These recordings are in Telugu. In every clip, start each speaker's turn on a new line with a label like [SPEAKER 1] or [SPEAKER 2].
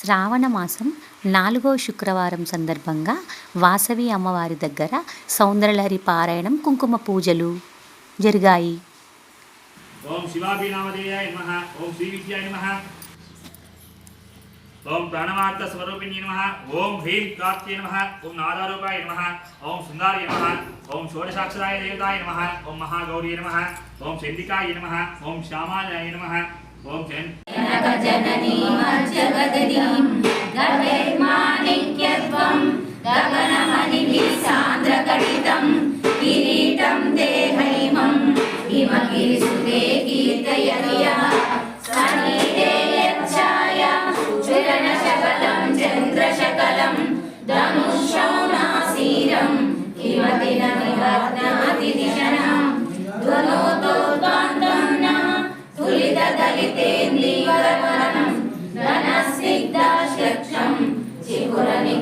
[SPEAKER 1] శ్రావణ మాసం నాలుగో శుక్రవారం సందర్భంగా వాసవి అమ్మవారి దగ్గర సౌందర్యలహరి పారాయణం కుంకుమ పూజలు జరిగాయి.
[SPEAKER 2] ఓం శివాభినామధేయాయ నమ ఓం శ్రీ విద్యాయ నమ. ఓం ప్రాణమార్త స్వరూపిణ్య నమః ఓం హ్రీం కార్త్యే నమ ఓం నాదారూపాయ నమః ఓం సుందార్య నమః ఓం షోడశాక్షరాయ దేవతాయ నమః ఓం మహాగౌరీ నమః ఓం చండికాయ నమః ఓం శ్యామాలయ నమః ఓం చండ్
[SPEAKER 3] జగదీం గగైర్మాణిక్యత్వం గగనమణిభిసాంద్రకటితం కిరీటం తే హిమగిరిసుతే కీర్తయతి యः యచ్ఛాయ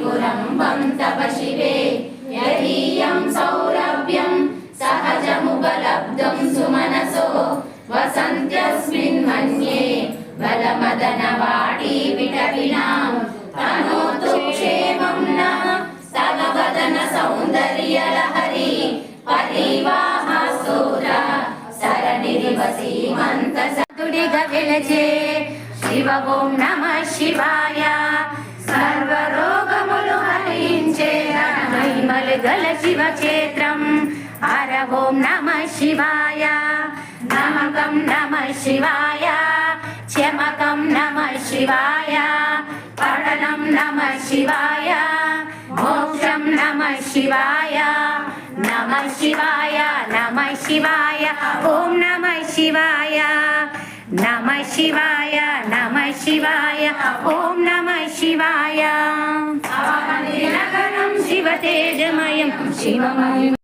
[SPEAKER 3] చిగురనిగురంబం తవ శివే యదీయం సౌరభ్యం సహజముపలబ్ధం సుమనసో వసంత్యస్మిన్ మన్యే బలమదనవాటీ విటవినాం తనోతు క్షేమం నః సగవదన సౌందర్యలహరి పరివాహ స్తోత్ర సరణిరివసీమంత సతుడిగా వెలచే శివ ఓం నమ శివాయ సర్వరోగములు హరించే మహిమలు గల శివ క్షేత్రం హర ఓం నమ శివాయ. నమకం నమ శివాయ. చమకం నమ శివాయ. పడనం నమ శివాయ. మోక్షం నమ శివాయ. నమ శివాయ నమ శివాయ. ఓం నమ శివాయ. నమ శివాయ నమ శివాయ. ఓం నమ శివాయ. തേജമയം ശിവമയം.